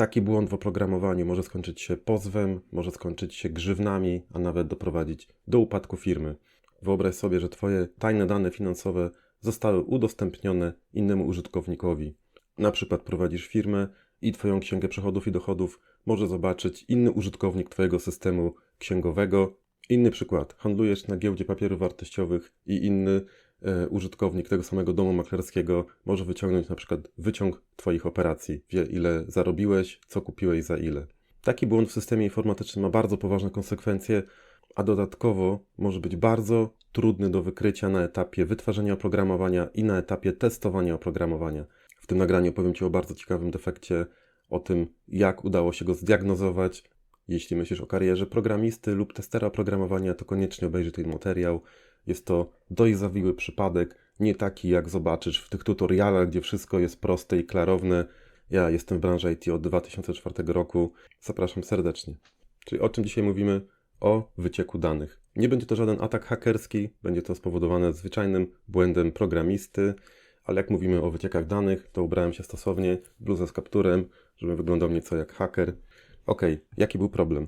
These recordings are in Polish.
Taki błąd w oprogramowaniu może skończyć się pozwem, może skończyć się grzywnami, a nawet doprowadzić do upadku firmy. Wyobraź sobie, że Twoje tajne dane finansowe zostały udostępnione innemu użytkownikowi. Na przykład prowadzisz firmę i Twoją księgę przychodów i dochodów może zobaczyć inny użytkownik Twojego systemu księgowego. Inny przykład. Handlujesz na giełdzie papierów wartościowych i inny użytkownik tego samego domu maklerskiego może wyciągnąć na przykład wyciąg Twoich operacji. Wie, ile zarobiłeś, co kupiłeś za ile. Taki błąd w systemie informatycznym ma bardzo poważne konsekwencje, a dodatkowo może być bardzo trudny do wykrycia na etapie wytwarzania oprogramowania i na etapie testowania oprogramowania. W tym nagraniu powiem Ci o bardzo ciekawym defekcie, o tym, jak udało się go zdiagnozować. Jeśli myślisz o karierze programisty lub testera oprogramowania, to koniecznie obejrzyj ten materiał. Jest to dość zawiły przypadek, nie taki jak zobaczysz w tych tutorialach, gdzie wszystko jest proste i klarowne. Ja jestem w branży IT od 2004 roku. Zapraszam serdecznie. Czyli o czym dzisiaj mówimy? O wycieku danych. Nie będzie to żaden atak hakerski, będzie to spowodowane zwyczajnym błędem programisty, ale jak mówimy o wyciekach danych, to ubrałem się stosownie, bluzę z kapturem, żeby wyglądał nieco jak haker. Ok, jaki był problem?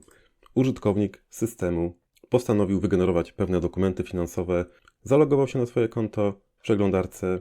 Użytkownik systemu postanowił wygenerować pewne dokumenty finansowe, zalogował się na swoje konto w przeglądarce,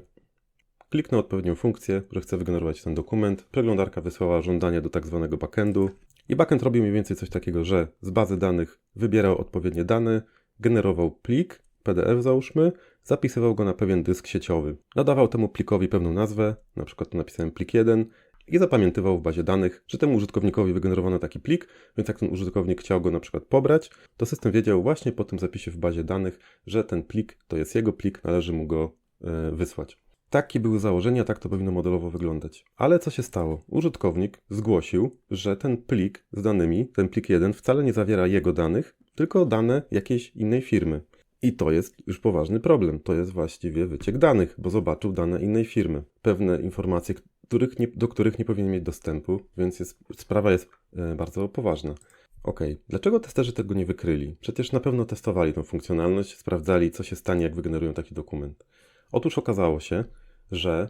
kliknął odpowiednią funkcję, że chce wygenerować ten dokument. Przeglądarka wysłała żądanie do tak zwanego backendu i backend robił mniej więcej coś takiego, że z bazy danych wybierał odpowiednie dane, generował plik, PDF załóżmy, zapisywał go na pewien dysk sieciowy. Nadawał temu plikowi pewną nazwę, na przykład napisałem plik 1 i zapamiętywał w bazie danych, że temu użytkownikowi wygenerowano taki plik, więc jak ten użytkownik chciał go na przykład pobrać, to system wiedział właśnie po tym zapisie w bazie danych, że ten plik to jest jego plik, należy mu go e, wysłać. Takie były założenia, tak to powinno modelowo wyglądać. Ale co się stało? Użytkownik zgłosił, że ten plik z danymi, ten plik 1 wcale nie zawiera jego danych, tylko dane jakiejś innej firmy. I to jest już poważny problem. To jest właściwie wyciek danych, bo zobaczył dane innej firmy. Pewne informacje, których nie, do których nie powinien mieć dostępu, więc jest, sprawa jest e, bardzo poważna. Ok, dlaczego testerzy tego nie wykryli? Przecież na pewno testowali tę funkcjonalność, sprawdzali, co się stanie, jak wygenerują taki dokument. Otóż okazało się, że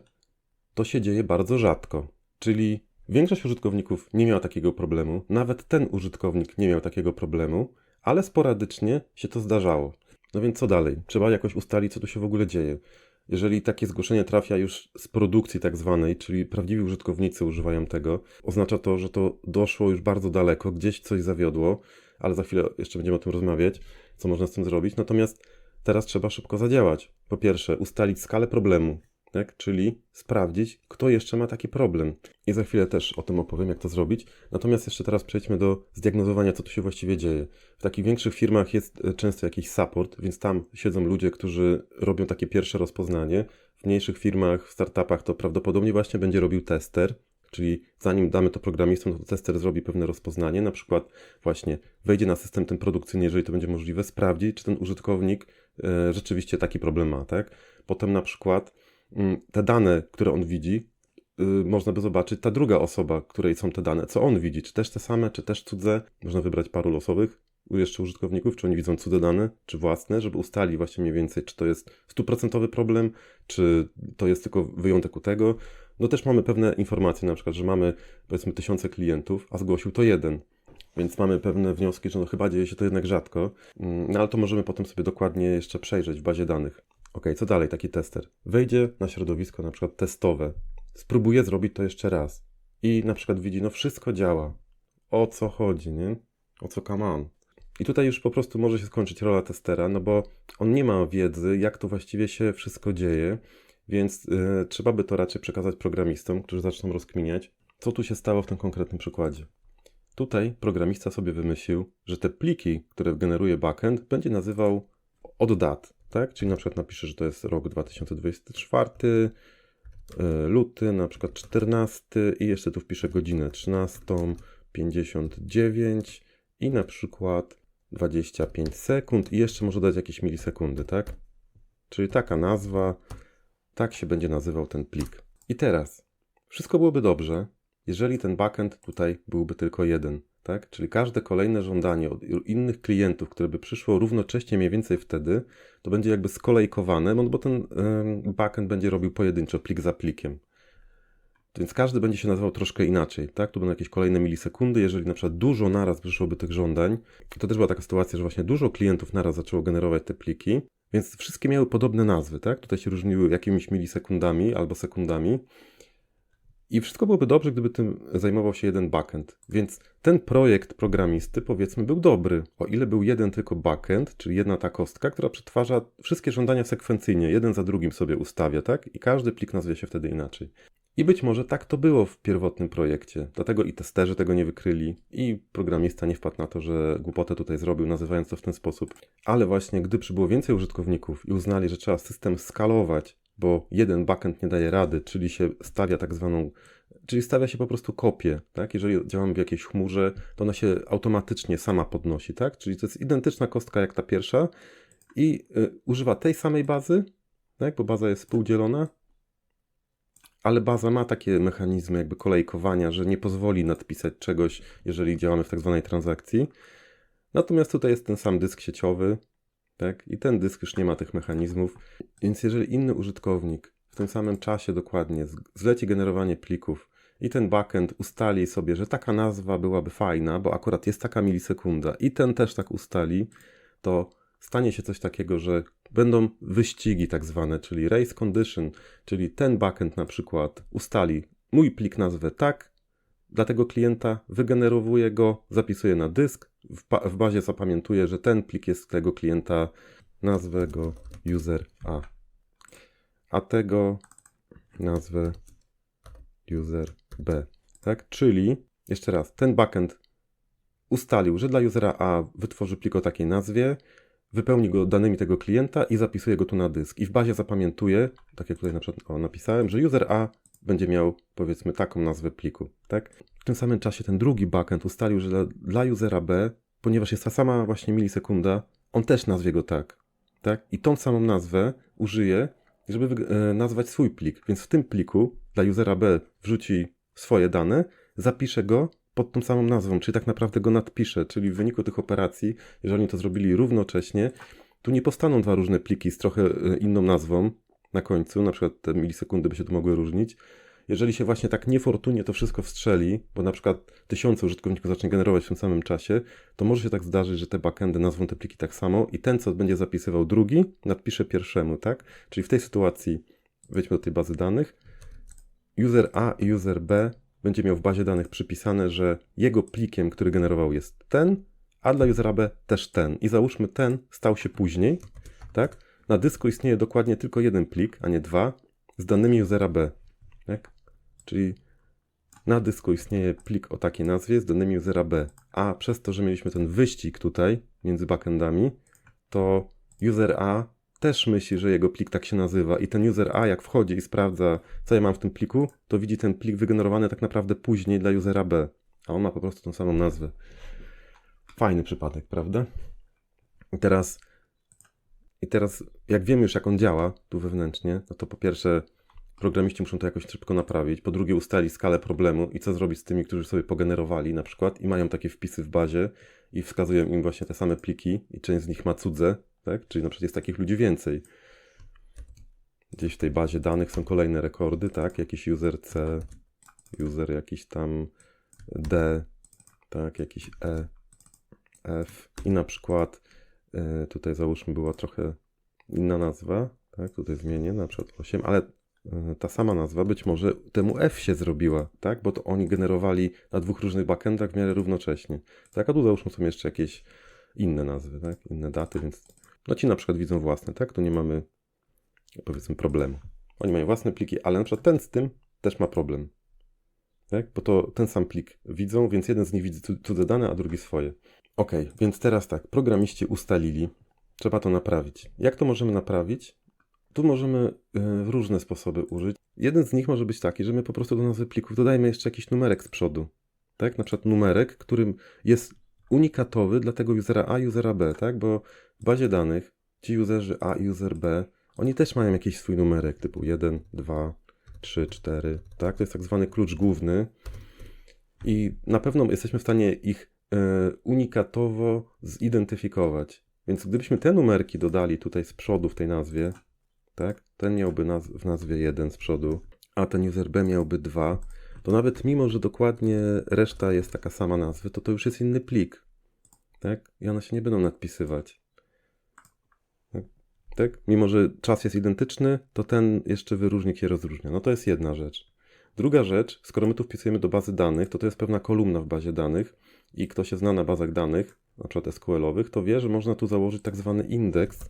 to się dzieje bardzo rzadko. Czyli większość użytkowników nie miała takiego problemu, nawet ten użytkownik nie miał takiego problemu, ale sporadycznie się to zdarzało. No więc co dalej? Trzeba jakoś ustalić, co tu się w ogóle dzieje. Jeżeli takie zgłoszenie trafia już z produkcji tak zwanej, czyli prawdziwi użytkownicy używają tego, oznacza to, że to doszło już bardzo daleko, gdzieś coś zawiodło, ale za chwilę jeszcze będziemy o tym rozmawiać, co można z tym zrobić. Natomiast teraz trzeba szybko zadziałać. Po pierwsze, ustalić skalę problemu, tak? czyli sprawdzić, kto jeszcze ma taki problem. I za chwilę też o tym opowiem, jak to zrobić. Natomiast jeszcze teraz przejdźmy do zdiagnozowania, co tu się właściwie dzieje. W takich większych firmach jest e, często jakiś support, więc tam siedzą ludzie, którzy robią takie pierwsze rozpoznanie. W mniejszych firmach, w startupach to prawdopodobnie właśnie będzie robił tester, Czyli zanim damy to programistom, to tester zrobi pewne rozpoznanie, na przykład właśnie wejdzie na system ten produkcyjny, jeżeli to będzie możliwe, sprawdzi, czy ten użytkownik e, rzeczywiście taki problem ma, tak? Potem na przykład te dane, które on widzi, y, można by zobaczyć ta druga osoba, której są te dane, co on widzi, czy też te same, czy też cudze. Można wybrać paru losowych jeszcze użytkowników, czy oni widzą cudze dane, czy własne, żeby ustalić właśnie mniej więcej, czy to jest stuprocentowy problem, czy to jest tylko wyjątek u tego. No też mamy pewne informacje, na przykład, że mamy powiedzmy tysiące klientów, a zgłosił to jeden. Więc mamy pewne wnioski, że no chyba dzieje się to jednak rzadko, mm, no ale to możemy potem sobie dokładnie jeszcze przejrzeć w bazie danych. Ok, co dalej taki tester? Wejdzie na środowisko na przykład testowe, spróbuje zrobić to jeszcze raz i na przykład widzi, no wszystko działa. O co chodzi, nie? O co come on? I tutaj już po prostu może się skończyć rola testera, no bo on nie ma wiedzy, jak to właściwie się wszystko dzieje, więc yy, trzeba by to raczej przekazać programistom, którzy zaczną rozkminiać, co tu się stało w tym konkretnym przykładzie. Tutaj programista sobie wymyślił, że te pliki, które generuje backend, będzie nazywał od dat tak? Czyli na przykład napiszę, że to jest rok 2024, e, luty, na przykład 14 i jeszcze tu wpiszę godzinę 13.59 i na przykład 25 sekund i jeszcze może dać jakieś milisekundy, tak? Czyli taka nazwa, tak się będzie nazywał ten plik. I teraz, wszystko byłoby dobrze, jeżeli ten backend tutaj byłby tylko jeden tak? Czyli każde kolejne żądanie od innych klientów, które by przyszło równocześnie mniej więcej wtedy, to będzie jakby skolejkowane, no bo ten backend będzie robił pojedynczo, plik za plikiem. Więc każdy będzie się nazywał troszkę inaczej, tak? Tu będą jakieś kolejne milisekundy. Jeżeli na przykład dużo naraz przyszłoby tych żądań, to też była taka sytuacja, że właśnie dużo klientów naraz zaczęło generować te pliki, więc wszystkie miały podobne nazwy, tak? Tutaj się różniły jakimiś milisekundami albo sekundami. I wszystko byłoby dobrze, gdyby tym zajmował się jeden backend. Więc ten projekt programisty, powiedzmy, był dobry. O ile był jeden tylko backend, czyli jedna ta kostka, która przetwarza wszystkie żądania sekwencyjnie, jeden za drugim sobie ustawia, tak? I każdy plik nazwie się wtedy inaczej. I być może tak to było w pierwotnym projekcie. Dlatego i testerzy tego nie wykryli, i programista nie wpadł na to, że głupotę tutaj zrobił, nazywając to w ten sposób. Ale właśnie, gdy przybyło więcej użytkowników i uznali, że trzeba system skalować, bo jeden backend nie daje rady, czyli się stawia tak zwaną, czyli stawia się po prostu kopię, tak? Jeżeli działamy w jakiejś chmurze, to ona się automatycznie sama podnosi, tak? Czyli to jest identyczna kostka jak ta pierwsza i y, używa tej samej bazy, tak? Bo baza jest współdzielona, ale baza ma takie mechanizmy jakby kolejkowania, że nie pozwoli nadpisać czegoś, jeżeli działamy w tak zwanej transakcji. Natomiast tutaj jest ten sam dysk sieciowy, tak? I ten dysk już nie ma tych mechanizmów. Więc jeżeli inny użytkownik w tym samym czasie dokładnie zleci generowanie plików i ten backend ustali sobie, że taka nazwa byłaby fajna, bo akurat jest taka milisekunda i ten też tak ustali, to stanie się coś takiego, że będą wyścigi tak zwane, czyli race condition, czyli ten backend na przykład ustali mój plik nazwę tak, dla tego klienta wygenerowuje go, zapisuje na dysk, w, w bazie zapamiętuje, że ten plik jest tego klienta, nazwę go user A, a tego nazwę user B, tak? Czyli, jeszcze raz, ten backend ustalił, że dla usera A wytworzy plik o takiej nazwie, wypełni go danymi tego klienta i zapisuje go tu na dysk. I w bazie zapamiętuje, tak jak tutaj na przykład o, napisałem, że user A będzie miał powiedzmy taką nazwę pliku. Tak? W tym samym czasie ten drugi backend ustalił, że dla, dla usera B, ponieważ jest ta sama właśnie milisekunda, on też nazwie go tak. tak? I tą samą nazwę użyje, żeby e, nazwać swój plik. Więc w tym pliku dla usera B wrzuci swoje dane, zapisze go pod tą samą nazwą, czyli tak naprawdę go nadpiszę, czyli w wyniku tych operacji, jeżeli oni to zrobili równocześnie, tu nie powstaną dwa różne pliki z trochę e, inną nazwą na końcu, na przykład te milisekundy by się tu mogły różnić. Jeżeli się właśnie tak niefortunnie to wszystko wstrzeli, bo na przykład tysiące użytkowników zacznie generować w tym samym czasie, to może się tak zdarzyć, że te backendy nazwą te pliki tak samo i ten, co będzie zapisywał drugi, nadpisze pierwszemu, tak? Czyli w tej sytuacji, wejdźmy do tej bazy danych, user A i user B będzie miał w bazie danych przypisane, że jego plikiem, który generował jest ten, a dla usera B też ten. I załóżmy ten stał się później, tak? Na dysku istnieje dokładnie tylko jeden plik, a nie dwa, z danymi usera B, tak? Czyli na dysku istnieje plik o takiej nazwie z danymi usera B, a przez to, że mieliśmy ten wyścig tutaj między backendami, to user A też myśli, że jego plik tak się nazywa i ten user A jak wchodzi i sprawdza, co ja mam w tym pliku, to widzi ten plik wygenerowany tak naprawdę później dla usera B, a on ma po prostu tą samą nazwę. Fajny przypadek, prawda? I teraz, i teraz jak wiemy już jak on działa tu wewnętrznie, no to po pierwsze programiści muszą to jakoś szybko naprawić, po drugie ustalić skalę problemu i co zrobić z tymi, którzy sobie pogenerowali na przykład i mają takie wpisy w bazie i wskazują im właśnie te same pliki i część z nich ma cudze, tak? Czyli na przykład jest takich ludzi więcej. Gdzieś w tej bazie danych są kolejne rekordy, tak? Jakiś user C, user jakiś tam D, tak? Jakiś E, F i na przykład tutaj załóżmy była trochę inna nazwa, tak? Tutaj zmienię na przykład 8, ale y, ta sama nazwa być może temu F się zrobiła, tak? Bo to oni generowali na dwóch różnych backendach w miarę równocześnie. Tak, a tu załóżmy są jeszcze jakieś inne nazwy, tak? Inne daty, więc no ci na przykład widzą własne, tak? Tu nie mamy powiedzmy problemu. Oni mają własne pliki, ale na przykład ten z tym też ma problem. Tak? Bo to ten sam plik widzą, więc jeden z nich widzi cudze dane, a drugi swoje. Ok, więc teraz tak, programiści ustalili, trzeba to naprawić. Jak to możemy naprawić? Tu możemy y, różne sposoby użyć. Jeden z nich może być taki, że my po prostu do nazwy plików dodajemy jeszcze jakiś numerek z przodu. Tak? Na przykład numerek, którym jest unikatowy dla tego usera A i usera B, tak? Bo w bazie danych ci userzy A i user B, oni też mają jakiś swój numerek typu 1, 2, 3, 4, tak? To jest tak zwany klucz główny i na pewno jesteśmy w stanie ich unikatowo zidentyfikować. Więc gdybyśmy te numerki dodali tutaj z przodu w tej nazwie, tak? Ten miałby naz w nazwie 1 z przodu, a ten user B miałby 2, to nawet mimo, że dokładnie reszta jest taka sama nazwy, to to już jest inny plik. Tak? I one się nie będą nadpisywać. Tak? tak? Mimo, że czas jest identyczny, to ten jeszcze wyróżnik się rozróżnia. No to jest jedna rzecz. Druga rzecz, skoro my tu wpisujemy do bazy danych, to to jest pewna kolumna w bazie danych i kto się zna na bazach danych, na przykład SQL-owych, to wie, że można tu założyć tak zwany indeks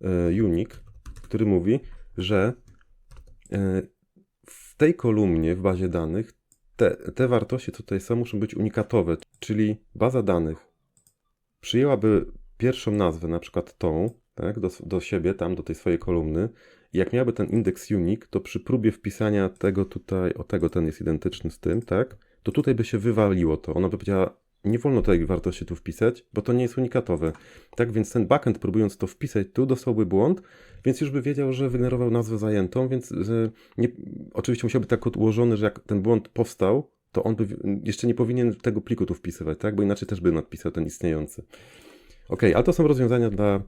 e, unique, który mówi, że e, w tej kolumnie w bazie danych te, te wartości, tutaj są, muszą być unikatowe, czyli baza danych przyjęłaby pierwszą nazwę, na przykład tą, tak, do, do siebie, tam, do tej swojej kolumny. Jak miałaby ten indeks unique, to przy próbie wpisania tego tutaj, o tego ten jest identyczny z tym, tak, to tutaj by się wywaliło to. Ona by powiedziała, nie wolno tej wartości tu wpisać, bo to nie jest unikatowe. Tak więc ten backend próbując to wpisać tu dostałby błąd, więc już by wiedział, że wygenerował nazwę zajętą, więc nie, oczywiście musiałby tak ułożony, że jak ten błąd powstał, to on by jeszcze nie powinien tego pliku tu wpisywać, tak? Bo inaczej też by nadpisał ten istniejący. Ok, ale to są rozwiązania dla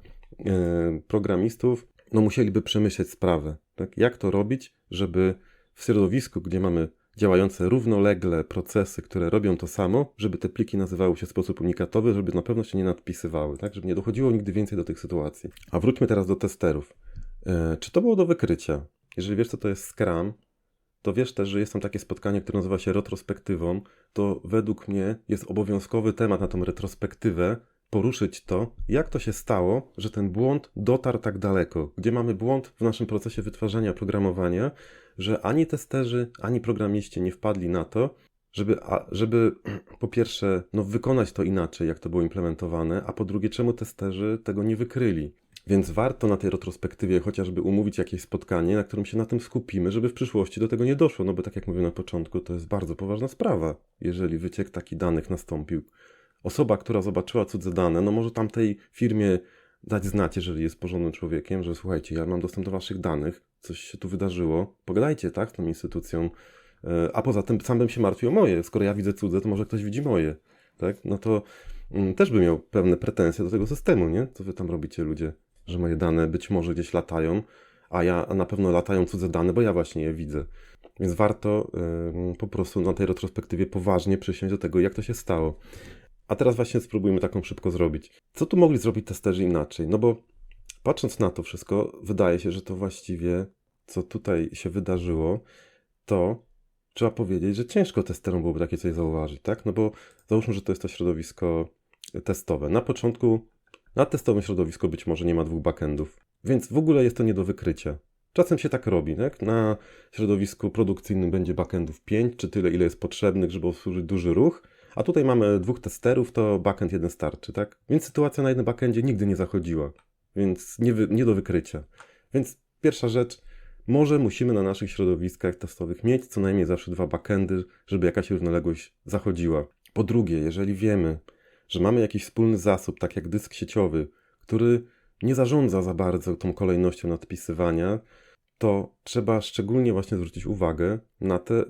e, programistów. No musieliby przemyśleć sprawę, tak? Jak to robić, żeby w środowisku, gdzie mamy działające równolegle procesy, które robią to samo, żeby te pliki nazywały się w sposób unikatowy, żeby na pewno się nie nadpisywały, tak? Żeby nie dochodziło nigdy więcej do tych sytuacji. A wróćmy teraz do testerów. E, czy to było do wykrycia? Jeżeli wiesz, co to jest Scrum, to wiesz też, że jest tam takie spotkanie, które nazywa się retrospektywą, to według mnie jest obowiązkowy temat na tą retrospektywę, poruszyć to, jak to się stało, że ten błąd dotarł tak daleko, gdzie mamy błąd w naszym procesie wytwarzania programowania, że ani testerzy, ani programiści nie wpadli na to, żeby, żeby po pierwsze no, wykonać to inaczej, jak to było implementowane, a po drugie, czemu testerzy tego nie wykryli. Więc warto na tej retrospektywie chociażby umówić jakieś spotkanie, na którym się na tym skupimy, żeby w przyszłości do tego nie doszło. No bo tak jak mówiłem na początku, to jest bardzo poważna sprawa, jeżeli wyciek takich danych nastąpił. Osoba, która zobaczyła cudze dane, no może tamtej firmie dać znać, jeżeli jest porządnym człowiekiem, że słuchajcie, ja mam dostęp do waszych danych, coś się tu wydarzyło, pogadajcie, tak, z tą instytucją, e, a poza tym sam bym się martwił o moje, skoro ja widzę cudze, to może ktoś widzi moje, tak, no to mm, też bym miał pewne pretensje do tego systemu, nie, co wy tam robicie ludzie, że moje dane być może gdzieś latają, a ja a na pewno latają cudze dane, bo ja właśnie je widzę. Więc warto y, po prostu na tej retrospektywie poważnie przysiąść do tego, jak to się stało. A teraz właśnie spróbujmy taką szybko zrobić. Co tu mogli zrobić testerzy inaczej? No bo patrząc na to wszystko, wydaje się, że to właściwie, co tutaj się wydarzyło, to trzeba powiedzieć, że ciężko testerom byłoby takie coś zauważyć, tak? No bo załóżmy, że to jest to środowisko testowe. Na początku na testowym środowisku być może nie ma dwóch backendów, więc w ogóle jest to nie do wykrycia. Czasem się tak robi, tak? Na środowisku produkcyjnym będzie backendów 5, czy tyle, ile jest potrzebnych, żeby obsłużyć duży ruch, a tutaj mamy dwóch testerów, to backend jeden starczy, tak? Więc sytuacja na jednym backendzie nigdy nie zachodziła, więc nie, wy, nie do wykrycia. Więc pierwsza rzecz, może musimy na naszych środowiskach testowych mieć co najmniej zawsze dwa backendy, żeby jakaś równoległość zachodziła. Po drugie, jeżeli wiemy, że mamy jakiś wspólny zasób, tak jak dysk sieciowy, który nie zarządza za bardzo tą kolejnością nadpisywania, to trzeba szczególnie właśnie zwrócić uwagę na te e,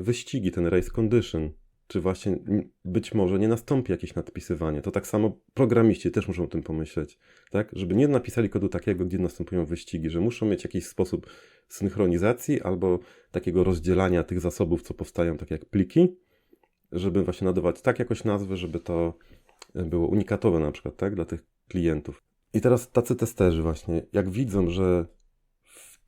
wyścigi, ten race condition, czy właśnie być może nie nastąpi jakieś nadpisywanie. To tak samo programiści też muszą o tym pomyśleć, tak? Żeby nie napisali kodu takiego, gdzie następują wyścigi, że muszą mieć jakiś sposób synchronizacji albo takiego rozdzielania tych zasobów, co powstają, tak jak pliki, żeby właśnie nadawać tak jakoś nazwy, żeby to było unikatowe na przykład, tak, dla tych klientów. I teraz tacy testerzy właśnie, jak widzą, że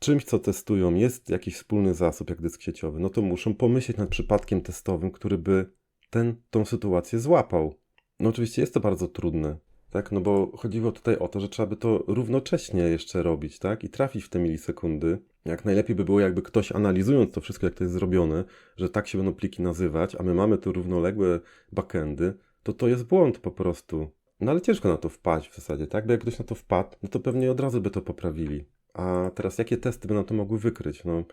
czymś, co testują, jest jakiś wspólny zasób, jak dysk sieciowy, no to muszą pomyśleć nad przypadkiem testowym, który by ten, tą sytuację złapał. No oczywiście jest to bardzo trudne, tak, no bo chodziło tutaj o to, że trzeba by to równocześnie jeszcze robić, tak, i trafić w te milisekundy. Jak najlepiej by było, jakby ktoś analizując to wszystko, jak to jest zrobione, że tak się będą pliki nazywać, a my mamy tu równoległe backendy, to to jest błąd po prostu. No ale ciężko na to wpaść w zasadzie, tak? Bo jak ktoś na to wpadł, no to pewnie od razu by to poprawili. A teraz jakie testy by na to mogły wykryć? No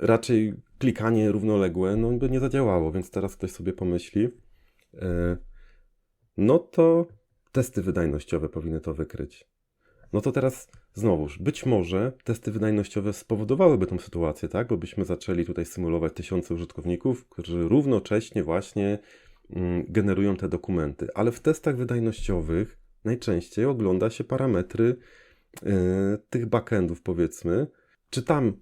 raczej klikanie równoległe no, by nie zadziałało, więc teraz ktoś sobie pomyśli, yy, no to testy wydajnościowe powinny to wykryć. No to teraz znowuż, być może testy wydajnościowe spowodowałyby tą sytuację, tak? Bo byśmy zaczęli tutaj symulować tysiące użytkowników, którzy równocześnie właśnie Mm, generują te dokumenty, ale w testach wydajnościowych najczęściej ogląda się parametry tych backendów, powiedzmy, czy tam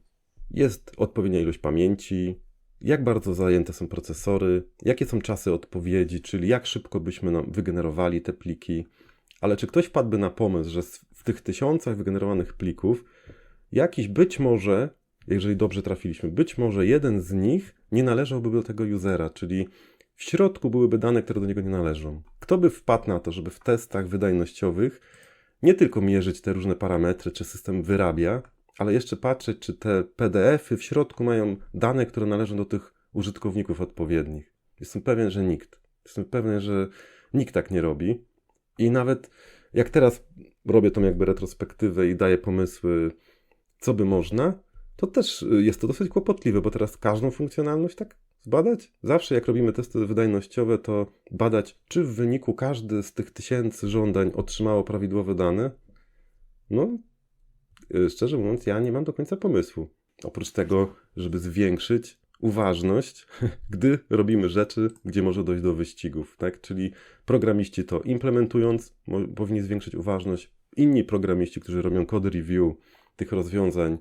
jest odpowiednia ilość pamięci, jak bardzo zajęte są procesory, jakie są czasy odpowiedzi, czyli jak szybko byśmy wygenerowali te pliki. Ale czy ktoś wpadłby na pomysł, że w tych tysiącach wygenerowanych plików jakiś być może, jeżeli dobrze trafiliśmy, być może jeden z nich nie należałby do tego usera, czyli w środku byłyby dane, które do niego nie należą. Kto by wpadł na to, żeby w testach wydajnościowych nie tylko mierzyć te różne parametry, czy system wyrabia, ale jeszcze patrzeć, czy te PDFy w środku mają dane, które należą do tych użytkowników odpowiednich. Jestem pewien, że nikt. Jestem pewien, że nikt tak nie robi. I nawet jak teraz robię tą jakby retrospektywę i daję pomysły, co by można, to też jest to dosyć kłopotliwe, bo teraz każdą funkcjonalność tak zbadać. Zawsze jak robimy testy wydajnościowe, to badać, czy w wyniku każdy z tych tysięcy żądań otrzymało prawidłowe dane. No, y, szczerze mówiąc, ja nie mam do końca pomysłu. Oprócz tego, żeby zwiększyć uważność, gdy robimy rzeczy, gdzie może dojść do wyścigów, tak? Czyli programiści to implementując, powinni zwiększyć uważność. Inni programiści, którzy robią code review tych rozwiązań,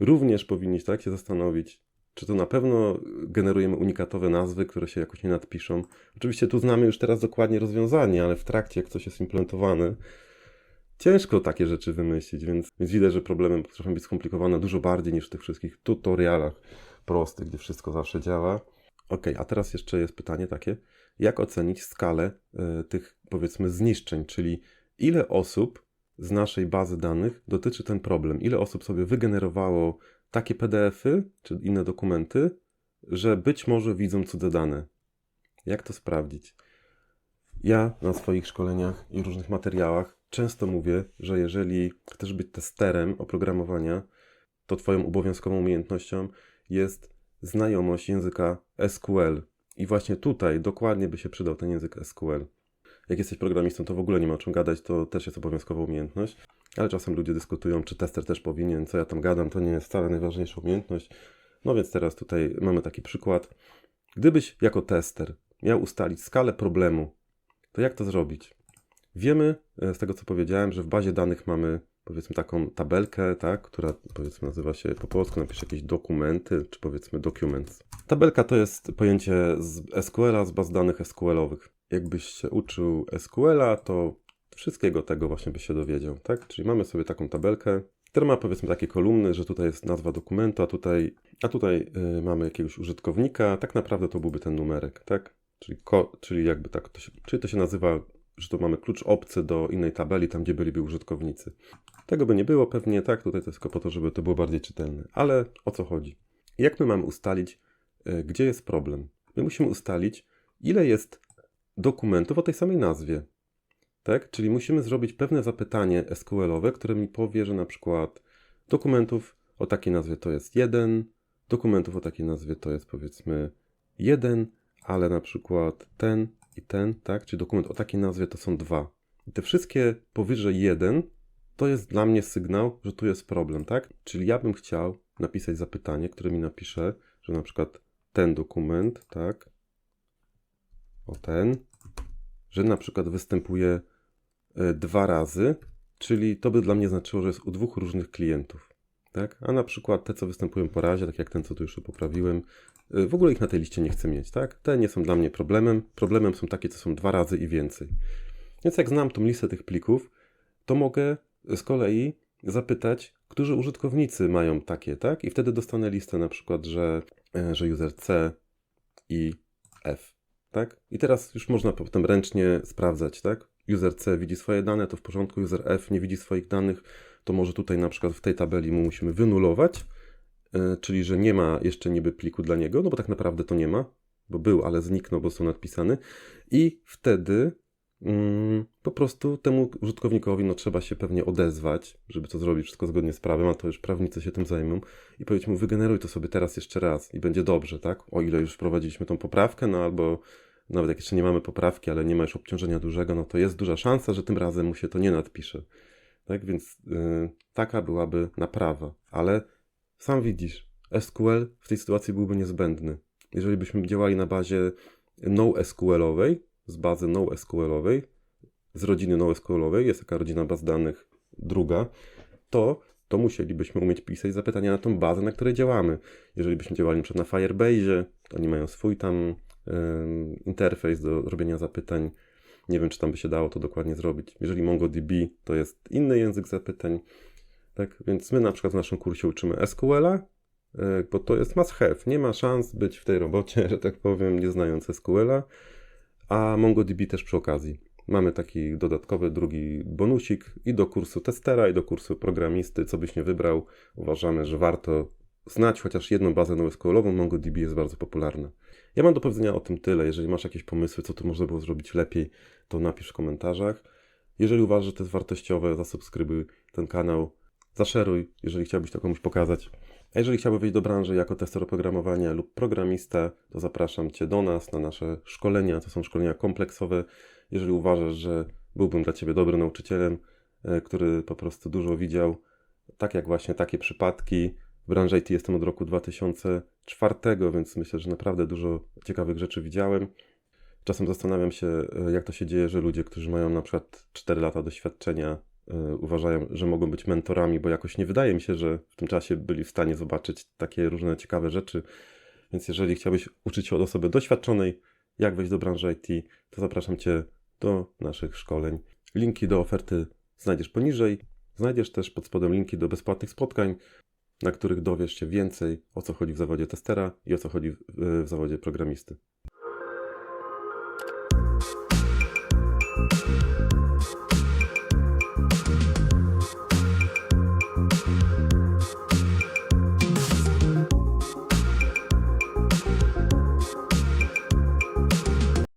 również powinni tak się zastanowić, czy to na pewno generujemy unikatowe nazwy, które się jakoś nie nadpiszą. Oczywiście tu znamy już teraz dokładnie rozwiązanie, ale w trakcie, jak coś jest implementowane, ciężko takie rzeczy wymyślić, więc, więc widać, że problemy potrafią być skomplikowane dużo bardziej niż w tych wszystkich tutorialach prostych, gdzie wszystko zawsze działa. Ok, a teraz jeszcze jest pytanie takie, jak ocenić skalę y, tych powiedzmy zniszczeń, czyli ile osób z naszej bazy danych dotyczy ten problem, ile osób sobie wygenerowało takie PDFy czy inne dokumenty, że być może widzą cudze dane. Jak to sprawdzić? Ja na swoich szkoleniach i różnych materiałach często mówię, że jeżeli chcesz być testerem oprogramowania, to Twoją obowiązkową umiejętnością jest znajomość języka SQL. I właśnie tutaj dokładnie by się przydał ten język SQL. Jak jesteś programistą, to w ogóle nie ma o czym gadać, to też jest obowiązkowa umiejętność. Ale czasem ludzie dyskutują, czy tester też powinien, co ja tam gadam, to nie jest wcale najważniejsza umiejętność. No więc teraz tutaj mamy taki przykład. Gdybyś jako tester miał ustalić skalę problemu, to jak to zrobić? Wiemy e, z tego, co powiedziałem, że w bazie danych mamy powiedzmy taką tabelkę, tak, która powiedzmy nazywa się po polsku, napisz jakieś dokumenty, czy powiedzmy documents. Tabelka to jest pojęcie z SQL-a, z baz danych SQL-owych. Jakbyś się uczył SQL-a, to wszystkiego tego właśnie byś się dowiedział, tak? Czyli mamy sobie taką tabelkę, która ma powiedzmy takie kolumny, że tutaj jest nazwa dokumentu, a tutaj, a tutaj yy, mamy jakiegoś użytkownika, tak naprawdę to byłby ten numerek, tak? Czyli, ko, czyli jakby tak, to się, czyli to się nazywa, że to mamy klucz obcy do innej tabeli, tam gdzie byliby użytkownicy. Tego by nie było pewnie, tak? Tutaj to jest tylko po to, żeby to było bardziej czytelne. Ale o co chodzi? Jak my mamy ustalić, yy, gdzie jest problem? My musimy ustalić, ile jest dokumentów o tej samej nazwie. Tak? Czyli musimy zrobić pewne zapytanie SQL-owe, które mi powie, że na przykład dokumentów o takiej nazwie to jest jeden, dokumentów o takiej nazwie to jest powiedzmy jeden, ale na przykład ten i ten, tak? Czyli dokument o takiej nazwie to są dwa. I te wszystkie powyżej jeden to jest dla mnie sygnał, że tu jest problem, tak? Czyli ja bym chciał napisać zapytanie, które mi napisze, że na przykład ten dokument, tak? O ten, że na przykład występuje dwa razy, czyli to by dla mnie znaczyło, że jest u dwóch różnych klientów. Tak? A na przykład te, co występują po razie, tak jak ten, co tu już poprawiłem, e, w ogóle ich na tej liście nie chcę mieć. Tak? Te nie są dla mnie problemem. Problemem są takie, co są dwa razy i więcej. Więc jak znam tą listę tych plików, to mogę z kolei zapytać, którzy użytkownicy mają takie, tak? I wtedy dostanę listę na przykład, że, e, że user C i F, tak? I teraz już można potem ręcznie sprawdzać, tak? User C widzi swoje dane, to w porządku, user F nie widzi swoich danych, to może tutaj na przykład w tej tabeli mu musimy wynulować, yy, czyli że nie ma jeszcze niby pliku dla niego, no bo tak naprawdę to nie ma, bo był, ale zniknął, bo są nadpisany i wtedy yy, po prostu temu użytkownikowi no, trzeba się pewnie odezwać, żeby to zrobić wszystko zgodnie z prawem, a to już prawnicy się tym zajmą i powiedzieć mu wygeneruj to sobie teraz jeszcze raz i będzie dobrze, tak? O ile już wprowadziliśmy tą poprawkę, no albo nawet jak jeszcze nie mamy poprawki, ale nie ma już obciążenia dużego, no to jest duża szansa, że tym razem mu się to nie nadpisze. Tak więc yy, taka byłaby naprawa. Ale sam widzisz, SQL w tej sytuacji byłby niezbędny. Jeżeli byśmy działali na bazie NoSQL-owej, z bazy NoSQL-owej, z rodziny NoSQL-owej, jest taka rodzina baz danych druga, to to musielibyśmy umieć pisać zapytania na tą bazę, na której działamy. Jeżeli byśmy działali przykład na Firebase, to oni mają swój tam interfejs do robienia zapytań. Nie wiem, czy tam by się dało to dokładnie zrobić. Jeżeli MongoDB to jest inny język zapytań, tak? Więc my na przykład w naszym kursie uczymy SQL-a, y, bo to jest must have. Nie ma szans być w tej robocie, że tak powiem, nie znając SQL-a, a MongoDB też przy okazji. Mamy taki dodatkowy drugi bonusik i do kursu testera, i do kursu programisty, co byś nie wybrał. Uważamy, że warto znać chociaż jedną bazę NoSQL-ową. MongoDB jest bardzo popularna. Ja mam do powiedzenia o tym tyle. Jeżeli masz jakieś pomysły, co tu można było zrobić lepiej, to napisz w komentarzach. Jeżeli uważasz, że to jest wartościowe, zasubskrybuj ten kanał, zaszeruj, jeżeli chciałbyś to komuś pokazać. A jeżeli chciałbyś wejść do branży jako tester oprogramowania lub programista, to zapraszam Cię do nas na nasze szkolenia. To są szkolenia kompleksowe. Jeżeli uważasz, że byłbym dla Ciebie dobrym nauczycielem, e, który po prostu dużo widział, tak jak właśnie takie przypadki. W branży IT jestem od roku 2004, więc myślę, że naprawdę dużo ciekawych rzeczy widziałem. Czasem zastanawiam się, e, jak to się dzieje, że ludzie, którzy mają na przykład 4 lata doświadczenia, e, uważają, że mogą być mentorami, bo jakoś nie wydaje mi się, że w tym czasie byli w stanie zobaczyć takie różne ciekawe rzeczy. Więc jeżeli chciałbyś uczyć się od osoby doświadczonej, jak wejść do branży IT, to zapraszam Cię do naszych szkoleń. Linki do oferty znajdziesz poniżej. Znajdziesz też pod spodem linki do bezpłatnych spotkań, na których dowiesz się więcej o co chodzi w zawodzie testera i o co chodzi w, zawodzie programisty.